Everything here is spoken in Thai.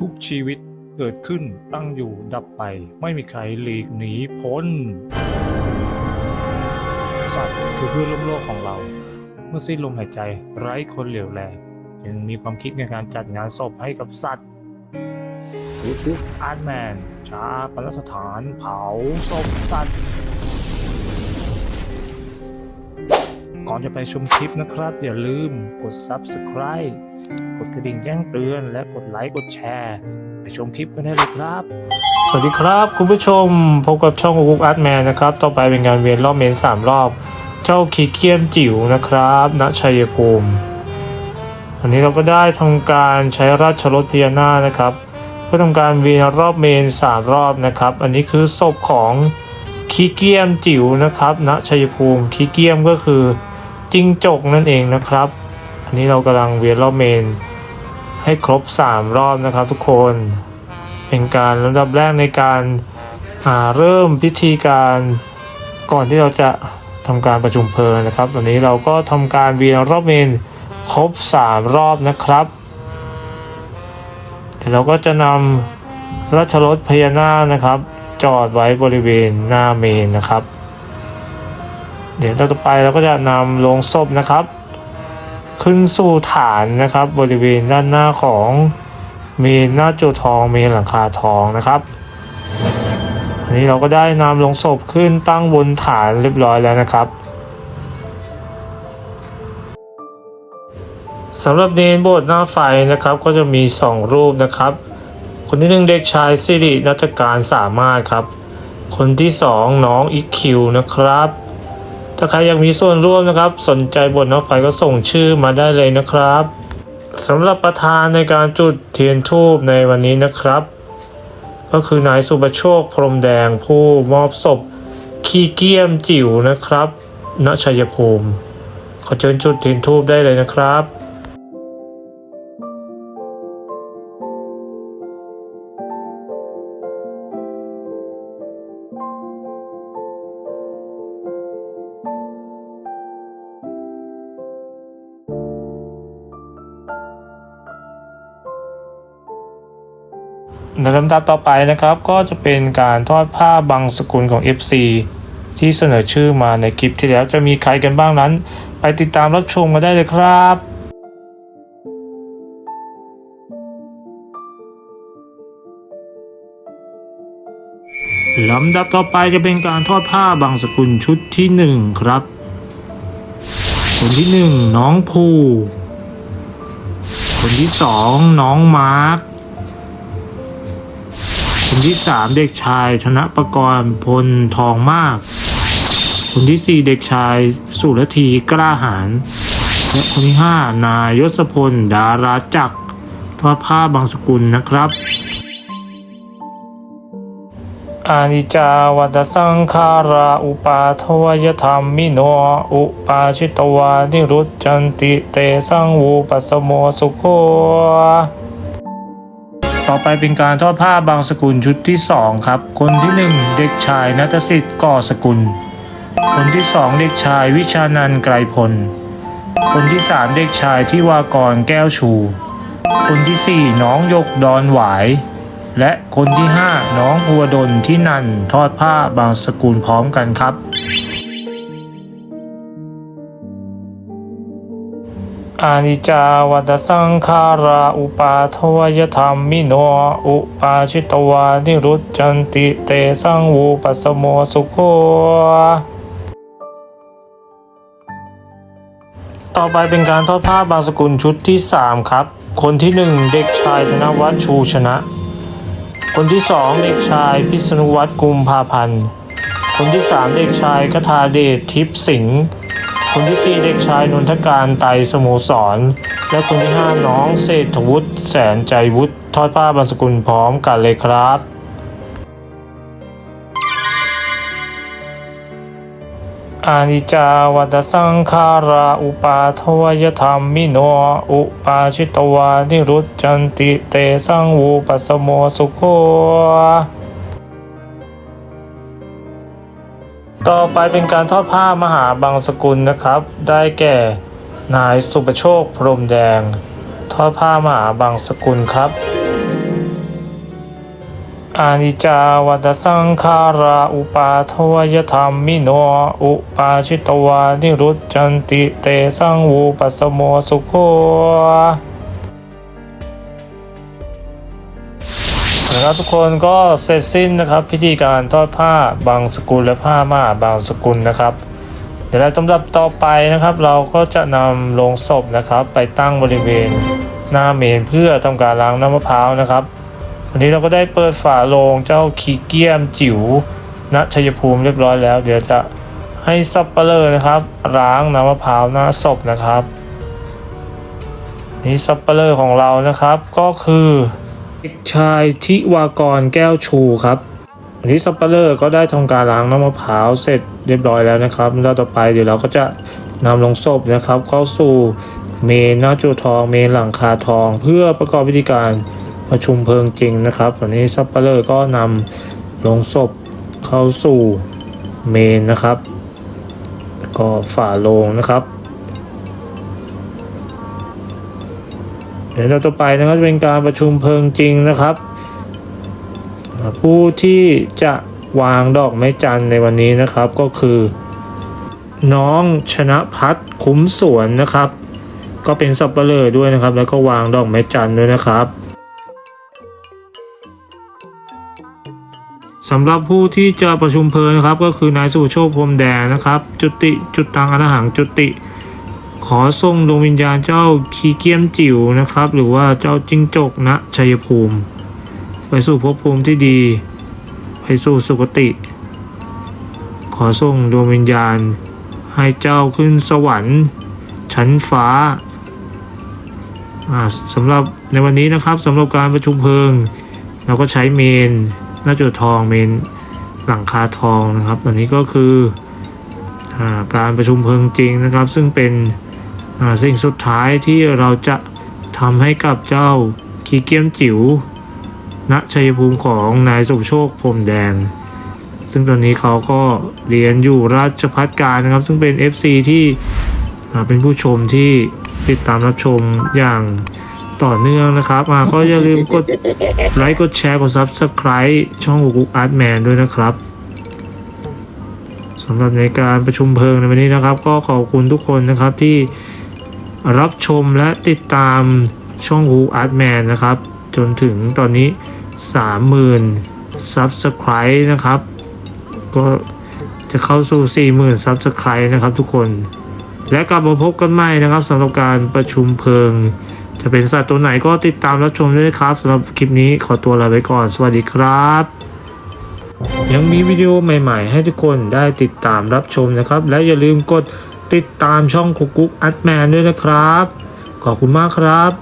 ทุกชีวิตเกิดขึ้นตั้งอยู่ดับไป ไม่มีใครหลีกหนีพ้น สัตว์คือเพื่อนร่วมโลกของเรา เมื่อสิ้นลมหายใจไร้คนเหลียวแลจึงมีความคิดในการจัดงานศพให้กับสัตว์คืออาร์ตแมนชาปนสถานเผาศพสัตว์ก่อนจะไปชมคลิปนะครับ อย่าลืมกด Subscribe กดกระดิ่งแจ้งเตือน และกดไลค์กดแชร์ไปชมคลิปกันได้เลยครับ สวัสดีครับคุณผู้ชมพบกับช่องกุ๊กอาร์ตแมนนะครับ ต่อไปเป็นการเวียนรอบเมนสามรอบ เจ้าขีเกียมจิ๋วนะครับณชัยภูมิวันนี้เราก็ได้ทำการใช้ราชรถพญานาคนะครับเพื่อทำการเวียนรอบเมนสามรอบนะครับ อันนี้คือศพของขีเกียมจิ๋วนะครับณชัยภูมิขีเกียมก็คือจิงจกนั่นเองนะครับ นี้เรากำลังเวียนรอบเมน ให้ครบ 3 รอบนะครับทุกคน เป็นการลำดับแรกในการาเริ่มพิธีการก่อนที่เราจะทำการประชุมเพลิงนะครับ ตอนนี้เราก็ทำการเวียนรอบเมนครบ 3 รอบนะครับเดี๋ยวเราก็จะนำราชรถพญานาคนะครับ จอดไว้บริเวณหน้าเมนนะครับ เดี๋ยวต่อไปเราก็จะนำลงศพนะครับ ขึ้นสู่ฐานนะครับ บริเวณด้านหน้าของเมนหน้าจูทองเมนหลังคาทองนะครับอันนี้เราก็ได้นำลงศพขึ้นตั้งบนฐานเรียบร้อยแล้วนะครับสำหรับเนนโบสถ์หน้าไฟนะครับ ก็จะมี 2 รูปนะครับ คนที่หนึ่งเด็กชายสิรินัตการสามารถครับ คนที่สองน้องอีคิวนะครับ ถ้าใครอยากมีส่วนร่วมนะครับ สนใจบทน้ำไฟก็ส่งชื่อมาได้เลยนะครับสำหรับประธานในการจุดเทียนทูบในวันนี้นะครับ ก็คือนายสุบโชคพรมแดงผู้มอบศพขี้เกียมจิ๋วนะครับณชัยภูมิ ขอเชิญจุดเทียนทูบได้เลยนะครับ ลำดับต่อไปนะครับก็จะเป็นการทอดผ้าบางสกุลของ FC ที่เสนอชื่อมาในคลิปที่แล้วจะมีใครกันบ้างนั้น ไปติดตามรับชมกันได้เลยครับลำดับต่อไปจะเป็นการทอดผ้าบางสกุลชุดที่หนึ่งครับคนที่หนึ่งน้องภูคนที่สองน้องมาร์ค คนที่สามเด็กชายธนประกรณ์พลทองมาก คนที่สี่เด็กชายสุรธีกล้าหาญและคนที่ห้านายยศพลดาราจักรทอดผ้าบางสกุลนะครับ อานิจจาวัตสังขาราอุปาทวยธรรมมิโนอุปาชิตวานิรุจจันติเตสังวูปัสโมสุโค ต่อไปเป็นการทอดผ้าบางสกุลชุดที่สองครับ คนที่หนึ่งเด็กชายนัทสิทธิ์ก่อสกุล คนที่สองเด็กชายวิชานันไกรพล คนที่สามเด็กชายทิวากรแก้วชู คนที่สี่น้องยกดอนหวาย และคนที่ห้าน้องภูวดลที่นันทอดผ้าบางสกุลพร้อมกันครับ อานิจจาวัตสังขาราอุปาทวยธรรมมิโนอุปาชิตวานิรุจจันติเตสังวูปัสโมสุโคต่อไปเป็นการทอดผ้าบางสกุลชุดที่ 3 ครับ คนที่ 1 เด็กชายธนวัฒน์ชูชนะ คนที่ 2 เด็กชายพิษณุวัฒน์กุมภาพันธ์ คนที่ 3 เด็กชายคทาเดชทิพย์สิงห์ คนที่4เด็กชายนนทการไตสโมสร และคนที่5น้องเศรษฐวุฒิแสนใจวุฒิทอดผ้าบางสกุลพร้อมกันเลยครับ อานิจจาวัตสังขาราอุปาทวยธรรมมิโนอุปาชิตวานิรุจจันติเตสังวูปัสโมสุโค ต่อไปเป็นการทอดผ้ามหาบางสกุลนะครับ ได้แก่นายสุประโชคพรหมแดง ทอดผ้ามหาบางสกุลครับ อานิจจาวัตสังขาราอุปาทวยธรรมมิโนอุปาชิตวานิรุจจันติเตสังวูปัสโมสุโค นะครับทุกคนก็เสร็จสิ้นนะครับพิธีการทอดผ้าบางสกุลและผ้าม่าบางสกุลนะครับ เดี๋ยวในลำดับต่อไปนะครับ เราก็จะนำโลงศพนะครับ ไปตั้งบริเวณหน้าเมนเพื่อทำการล้างน้ำมะพร้าวนะครับวันนี้เราก็ได้เปิดฝาโลงเจ้าขีเกียมจิ๋วณชัยภูมิเรียบร้อยแล้ว เดี๋ยวจะให้ซับเปลอร์นะครับล้างน้ำมะพร้าวหน้าศพนะครับ นี่ซับเปลอร์ของเรานะครับก็คือ เด็กชายทิวากรแก้วชูครับวันนี้ซับเปลอร์ก็ได้ทำการล้างน้ำมะพร้าวเสร็จเรียบร้อยแล้วนะครับแล้วต่อไปเดี๋ยวเราก็จะนำลงศพนะครับ เข้าสู่เมนหน้าจูทอง เมนหลังคาทอง เพื่อประกอบพิธีการประชุมเพลิงจริงนะครับวันนี้ซับเปลอร์ก็นำลงศพเข้าสู่เมนนะครับ ก็ฝ่าโลงนะครับ เดี๋ยวเราต่อไปนะครับจะเป็นการประชุมเพลิงจริงนะครับ ผู้ที่จะวางดอกไม้จันทร์ในวันนี้นะครับก็คือ น้องชนะพัฒน์คุ้มสวนนะครับ ก็เป็นสับเปลือด้วยนะครับ แล้วก็วางดอกไม้จันทร์ด้วยนะครับสำหรับผู้ที่จะประชุมเพลินะครับ ก็คือนายสุโชคพรมแดงนะครับ จุติจุดตังอรหังจุติ ขอส่งดวงวิญญาณเจ้าคีเกียมจิ๋วนะครับ หรือว่าเจ้าจิ้งจกณชัยภูมิ ไปสู่ภพภูมิที่ดี ไปสู่สุคติ ขอส่งดวงวิญญาณ ให้เจ้าขึ้นสวรรค์ ชั้นฟ้าสำหรับในวันนี้นะครับสำหรับการประชุมเพลิง เราก็ใช้เมนหน้าจุดทองเมนหลังคาทองนะครับอันนี้ก็คืออการประชุมเพลิงจริงนะครับ ซึ่งเป็น สิ่งสุดท้ายที่เราจะทำให้กับเจ้าคีเกียมจิ๋วณชัยภูมิของนายสมโชคพรมแดง ซึ่งตอนนี้เขาก็เรียนอยู่ราชพัฒการนะครับ ซึ่งเป็น FC ที่อ่เป็นผู้ชมที่ติดตามรับชมอย่างต่อเนื่องนะครับอ่าก็อย่าลืมกดไลค์กดแชร์กด Subscribe ช่องกุ๊กอาร์ตแมนด้วยนะครับสำหรับในการประชุมเพลิงในวันนี้นะครับ ก็ขอบคุณทุกคนนะครับที่ รับชมและติดตามช่องกุ๊กอาร์ตแมนนะครับ จนถึงตอนนี้ 30,000 Subscribe นะครับ ก็จะเข้าสู่ 40,000 Subscribe นะครับทุกคน และกลับมาพบกันใหม่นะครับสำหรับการประชุมเพลิง จะเป็นสัตว์ตัวไหนก็ติดตามรับชมด้วยครับสำหรับคลิปนี้ขอตัวลาไปก่อน สวัสดีครับ ยังมีวิดีโอใหม่ ๆ ให้ทุกคนได้ติดตามรับชมนะครับ และอย่าลืมกด ติดตามช่องคุกกุ๊กอัดแมนด้วยนะครับ ขอบคุณมากครับ